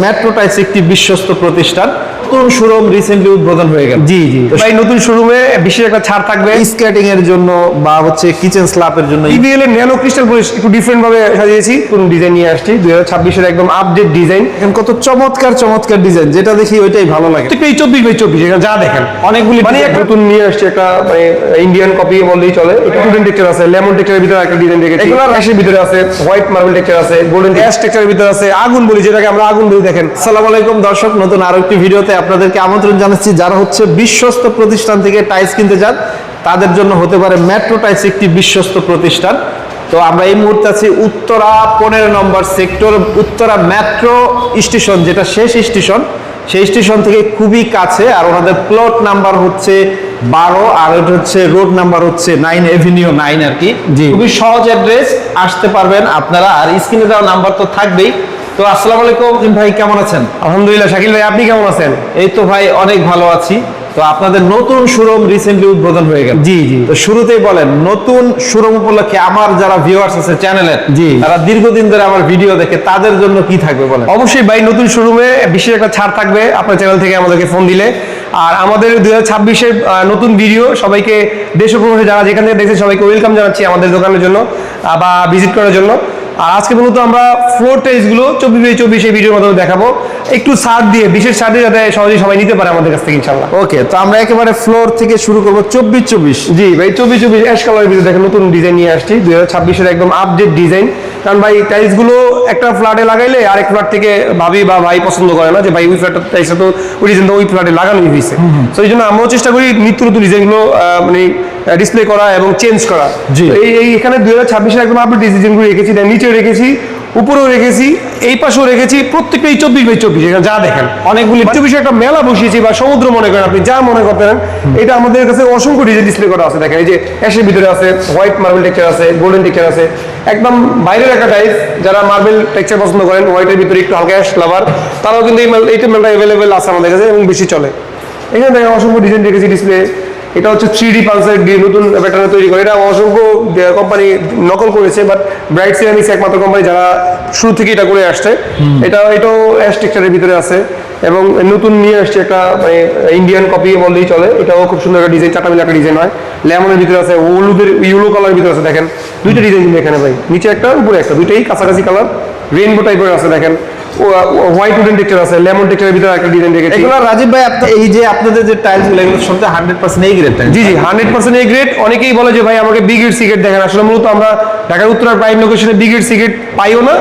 Metro টাইস একটি বিশ্বস্ত প্রতিষ্ঠান। নতুন শোরুম রিসেন্টলি উদ্বোধন হয়ে গেল। জি জি। ভাই নতুন শোরুমে বিশেষ একটা ছাড় থাকবে। স্কেটিং এর জন্য বা হচ্ছে কিচেন স্ল্যাপের জন্য। ইবিএল এর ন্যানো ক্রিস্টাল পলিশ একটু ডিফারেন্ট ভাবে সাজিয়েছি। কোন ডিজাইন নিয়ে আসছি দুই হাজার ছাব্বিশের একদম আপডেট ডিজাইন এখন কত চমৎকার চমৎকার ডিজাইন যেটা দেখি ওইটাই ভালো লাগে। প্রত্যেকটা এই চব্বিশ বাই চব্বিশ এখানে যা দেখেন অনেকগুলি মানে নতুন নিয়ে আসছে একটা মানে ইন্ডিয়ান কপি বললেই চলে। স্টুডেন্ট টেক্সচার আছে লেমন টেক্সচারের ভিতরে একটা ডিজাইন রেখেছি এগুলো অ্যাশের ভিতরে আছে হোয়াইট মার্বেল টেক্সচার আছে গোল্ডেন অ্যাশ টেক্সচারের ভিতরে আছে আগুন বলি যেটাকে আমরা আগুন বলি দেখেন। আসসালামু আলাইকুম দর্শক নতুন আরও একটি ভিডিওতে আপনাদেরকে আমন্ত্রণ জানাচ্ছি যারা হচ্ছে বিশ্বস্ত প্রতিষ্ঠান থেকে টাইলস কিনতে যান তাদের জন্য হতে পারে মেট্রো টাইলস একটি বিশ্বস্ত প্রতিষ্ঠান। তো আমরা এই মুহূর্তে আছি উত্তরা পনেরো number sector Uttara metro station যেটা শেষ স্টেশন। সেই স্টেশন থেকে খুবই কাছে আর ওনাদের প্লট নাম্বার হচ্ছে বারো আর ওটা হচ্ছে রোড নাম্বার হচ্ছে নাইন এভিনিউ নাইন আর কি। খুবই সহজ অ্যাড্রেস আসতে পারবেন আপনারা আর স্ক্রিনে দেওয়া নাম্বার তো থাকবেই। তো আসসালামু আলাইকুম। ভাই কেমন আছেন? আলহামদুলিল্লাহ শাকিল ভাই আপনি কেমন আছেন? এই তো ভাই অনেক ভালো আছি। তো আপনাদের নতুন শোরুম রিসেন্টলি উদ্বোধন হয়ে গেল। জি জি। তো শুরুতেই বলেন নতুন শোরুম উপলক্ষে আমার যারা ভিউয়ার্স আছে চ্যানেলে জি। তারা দীর্ঘদিন ধরে আমার ভিডিও দেখে তাদের জন্য কি থাকবে বলেন? অবশ্যই ভাই নতুন শোরুমে বিশেষ একটা ছাড় থাকবে। আপনার চ্যানেল থেকে আমাদেরকে ফোন দিলে। আর আমাদের দুই হাজার নতুন ভিডিও সবাইকে দেশ প্রবাসে যারা যেখান থেকে দেখছে সবাইকে ওয়েলকাম জানাচ্ছি আমাদের দোকানের জন্য বা ভিজিট করার জন্য। আর আজকে মূলত আমরা ফ্লোরগুলো চব্বিশ বাই চব্বিশ এই ভিডিওর মাধ্যমে দেখাবো। একটু সার দিয়ে বিশেষ সার দিয়ে যাতে সহজেই সবাই নিতে পারে আমাদের কাছ থেকে ইনশাল্লাহ ওকে তো আমরা একেবারে ফ্লোর থেকে শুরু করব চব্বিশ চব্বিশ। জি ভাই চব্বিশ চব্বিশ অ্যাশ কালারের ভিতরে দেখেন নতুন ডিজাইন নিয়ে আসছি। দুই হাজার ছাব্বিশের একদম আপডেট ডিজাইন কারণ ভাই টাইলসগুলো একটা ফ্ল্যাটে লাগাইলে আরেক ফ্ল্যাট থেকে ভাবি বা ভাই পছন্দ করে না যে ভাই ওই ফ্ল্যাটটা টাইলসটা তো ওই ডিজাইন ওই ফ্ল্যাটে লাগানোই হয়েছে। তো এই জন্য আমরাও চেষ্টা করি নিত্য নতুন ডিজাইনগুলো মানে ডিসপ্লে করা এবং চেঞ্জ করা। এই এখানে দুই হাজার ছাব্বিশে একদম আপডেট ডিজাইনগুলো রেখেছি নিচে রেখেছি। উপরেও রেখেছি এই পাশেও রেখেছি প্রত্যেকটা এই চব্বিশ বাই চব্বিশ এখানে যা দেখেন। অনেকগুলি চব্বিশে একটা মেলা বসিয়েছি বা সমুদ্র মনে করেন আপনি যা মনে করতে পারেন এটা আমাদের কাছে অসংখ্য ডিজাইন ডিসপ্লে করা আছে দেখেন এই যে অ্যাশের ভিতরে আছে হোয়াইট মার্বেল টেক্সচার আছে গোল্ডেন টেক্সচার আছে একদম বাইরের একটা টাইপ যারা মার্বেল টেক্সচার পছন্দ করেন হোয়াইটের ভিতরে একটু হালকা অ্যাশ ফ্লাভার তারাও কিন্তু এই মাল এইটা মেলটা অ্যাভেলেবেল আছে আমাদের কাছে এবং বেশি চলে। এখানে দেখেন অসংখ্য ডিজাইন রেখেছি ডিসপ্লে এটা হচ্ছে থ্রি ডি পালসার দিয়ে নতুন প্যাটার্নে তৈরি করে। এটা অসংখ্য কোম্পানি নকল করেছে বাট ব্রাইট সিরামিক্স একমাত্র কোম্পানি যারা শুরু থেকে এটা করে আসছে। এটা এটাও অ্যাশ টেক্সচারের ভিতরে আছে। এবং নতুন নিয়ে আসছে একটা মানে ইন্ডিয়ান কপি বললেই চলে। এটাও খুব সুন্দর একটা ডিজাইন মিলে একটা ডিজাইন হয়। লেমনের ভিতরে আছে হলুদের ইউলো কালারের ভিতরে আছে দেখেন। দুইটা ডিজাইন এখানে ভাই। নিচে একটা উপরে একটা। দুইটাই কাছাকাছি কালার রেইনবো টাইপের আছে দেখেন। হোয়াইট উডেন টেক্সচার আছে লেমন টেক্সচারের ভিতরে একটা ডিজাইন রেখেছি। এগুলো রাজীব ভাই এই যে আপনাদের যে টাইলসগুলো এগুলো শুনতে হান্ড্রেড পার্সেন্ট এই গ্রেড জি জি 100% এই গ্রেড অনেকেই বলে যে ভাই আমাকে বিগ গ্রেড সিগারেট দেখেন। আসলে মূলত আমরা ঢাকার উত্তরার প্রাইম লোকেশনে বিগ গ্রেড সিগারেট পাইও না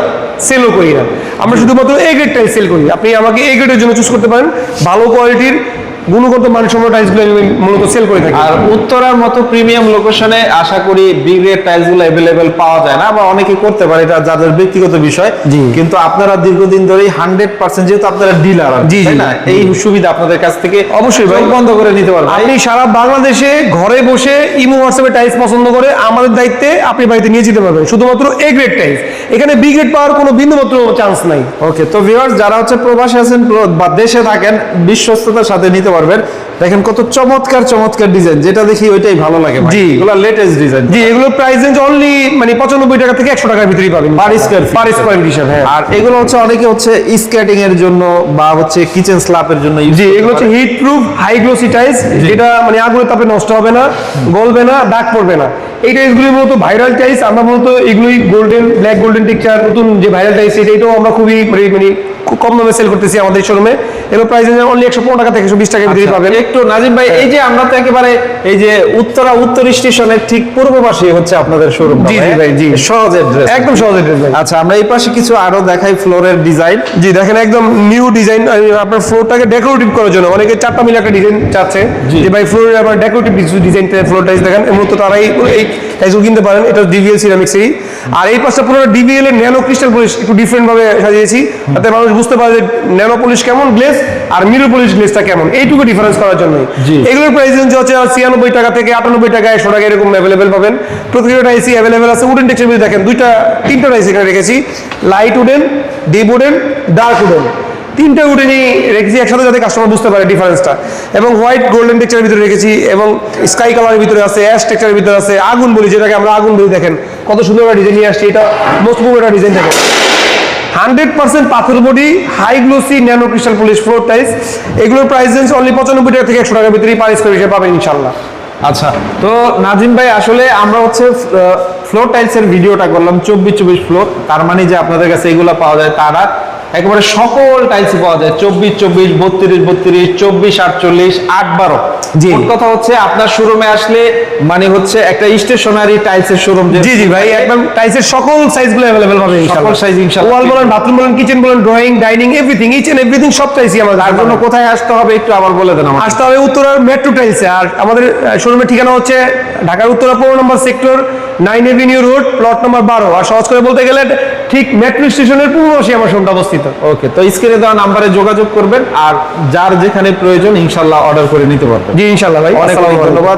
সেলও করি না। আমরা শুধুমাত্র এ গ্রেডটাই সেল করি। আপনি আমাকে এ গ্রেডের জন্য চুজ করতে পারেন। ভালো কোয়ালিটির গুণগত মানসম্মত টাইলসগুলো আমি মূলত সেল করে থাকি। আর উত্তরার মতো প্রিমিয়াম লোকেশনে আশা করি বি গ্রেড টাইলসগুলো অ্যাভেলেবেল পাওয়া যায় না বা অনেকে করতে পারে এটা যাদের ব্যক্তিগত বিষয়। কিন্তু আপনারা দীর্ঘদিন ধরেই হান্ড্রেড পার্সেন্ট যেহেতু আপনারা ডিলার জি, জি, না? এই সুবিধা আপনাদের কাছ থেকে অবশ্যই ভাই। বন্ধ করে নিতে পারবেন। আপনি সারা বাংলাদেশে ঘরে বসে ইমো হোয়াটসঅ্যাপে টাইলস পছন্দ করে আমাদের দায়িত্বে আপনি বাড়িতে নিয়ে যেতে পারবেন। শুধুমাত্র এ গ্রেড টাইলস এখানে বি গ্রেড পাওয়ার কোনো বিন্দুমাত্র চান্স নাই ওকে তো ভিউয়ার্স যারা হচ্ছে প্রবাসী আছেন বা দেশে থাকেন বিশ্বস্ততার সাথে নিতে পারবেন দেখেন কত চমৎকার চমৎকার ডিজাইন যেটা দেখি ওইটাই ভালো লাগে ভাই। জি। এগুলো লেটেস্ট ডিজাইন জি এগুলো প্রাইস রেঞ্জ অনলি মানে পঁচানব্বই টাকা থেকে একশো টাকার ভিতরেই পাবেন square feet। পার স্কোয়ার হিসাব হ্যাঁ আর এগুলো হচ্ছে অনেকে হচ্ছে স্কেটিং এর জন্য বা হচ্ছে কিচেন স্ল্যাপের জন্য জি এগুলো হচ্ছে পারে। Heat proof high glossy tiles যেটা মানে আগুনের তাপে নষ্ট হবে না গলবে না দাগ পড়বে না এই টাইসগুলি মূলত ভাইরাল টাইস আমরা মূলত এগুলোই গোল্ডেন ব্ল্যাক গোল্ডেন টেক্সচার নতুন যে ভাইরাল টাইস এটা এটাও আমরা খুবই মানে খুব কম দামে সেল করতেছি আমাদের শোরুমে এগুলো প্রাইস অনলি একশো পনেরো টাকা থেকে একশো বিশ টাকার ভিতরে আচ্ছা, পাবেন। একটু নাজিম ভাই এই যে আমরা তো একেবারে এই যে উত্তরা উত্তর স্টেশনের ঠিক পূর্ব পাশে হচ্ছে আপনাদের শোরুম জি, জি ভাই, জি। সহজ অ্যাড্রেস একদম সহজ address ভাই। আচ্ছা আমরা এই পাশে কিছু আরও দেখাই ফ্লোরের ডিজাইন জি দেখেন একদম নিউ ডিজাইন আপনার ফ্লোরটাকে ডেকোরেটিভ করার জন্য। অনেকে চারটা মিলে একটা ডিজাইন চাচ্ছে। জি। যে ভাই ফ্লোরে আবার ডেকোরেটিভ কিছু ডিজাইন ফ্লোর টাইস দেখেন এর মতো তারাই এই টাইসগুলো কিনতে পারেন এটা ডিভিএল সিরামিক্সেরই আর এই পাশটা পুরো ডিবিএল এর ন্যানো ক্রিস্টাল পলিশ একটু ডিফারেন্ট ভাবে সাজিয়েছি। যাতে মানুষ বুঝতে পারে যে ন্যানো পলিশ কেমন গ্লেস আর মিরো পলিশ গ্লেসটা কেমন। এইটুকু ডিফারেন্স করার জন্য এগুলো এগুলোর প্রাইস রেঞ্জ হচ্ছে ছিয়ানব্বই টাকা থেকে আটানব্বই টাকা একশো টাকা এরকম অ্যাভেলেবেল পাবেন। প্রত্যেকটা এসি অ্যাভেলেবেল আছে। উডেন টেক্সচার দেখেন দুইটা তিনটা এসি এখানে রেখেছি। Light wooden deep wooden dark wooden তিনটা উডেনই রেখেছি একসাথে যাতে কাস্টমার বুঝতে পারে ডিফারেন্সটা এবং হোয়াইট গোল্ডেন টেক্সচারের ভিতরে রেখেছি এবং স্কাই কালারের ভিতরে আছে অ্যাশ টেক্সচারের ভিতরে আছে আগুন বলি যেটাকে আমরা আগুন বলি দেখেন কত সুন্দর একটা ডিজাইন নিয়ে আসছি এটা মোস্ট একটা ডিজাইন দেখেন। হান্ড্রেড পার্সেন্ট পাথর body high glossy nano crystal polish floor tiles এগুলোর প্রাইস রেঞ্জ অনলি পঁচানব্বই টাকা থেকে একশো টাকার ভিতরেই পার স্কোয়ার হিসেবে পাবেন ইনশাল্লাহ আচ্ছা। তো নাজিম ভাই আসলে আমরা হচ্ছে ফ্লোর টাইলসের ভিডিওটা করলাম চব্বিশ চব্বিশ ফ্লোর তার মানে যে আপনাদের কাছে এগুলো পাওয়া যায় তারা একেবারে সকল টাইলস পাওয়া যায়। চব্বিশ চব্বিশ বত্রিশ বত্রিশ চব্বিশ আটচল্লিশ আট বারো। জি। কথা হচ্ছে আপনার শোরুমে আসলে মানে হচ্ছে একটা স্টেশনারি টাইলস এর শোরুম জি জি ভাই একদম টাইসের সকল সাইজগুলো অ্যাভেলেবল পাবেন সকল size ইনশাআল্লাহ। ওয়াল বলেন বাথরুম বলেন কিচেন বলেন drawing dining everything each and everything সব টাইসই আমাদের তার জন্য কোথায় আসতে হবে একটু আবার বলে দেন আমার আসতে হবে উত্তরার মেট্রো টাইলসে আর আমাদের শোরুমের ঠিকানা হচ্ছে ঢাকার উত্তরা পনেরো number sector nine avenue road plot number বারো। আর সহজ করে বলতে গেলে ঠিক মেট্রো স্টেশনের পূর্ব পাশে আমার শোরুমটা অবস্থিত। ওকে তো স্ক্রিনে দেওয়া নাম্বারে যোগাযোগ করবেন আর যার যেখানে প্রয়োজন ইনশাল্লাহ অর্ডার করে নিতে পারবেন। জি ইনশাল্লাহ ভাই। অনেক অনেক ধন্যবাদ।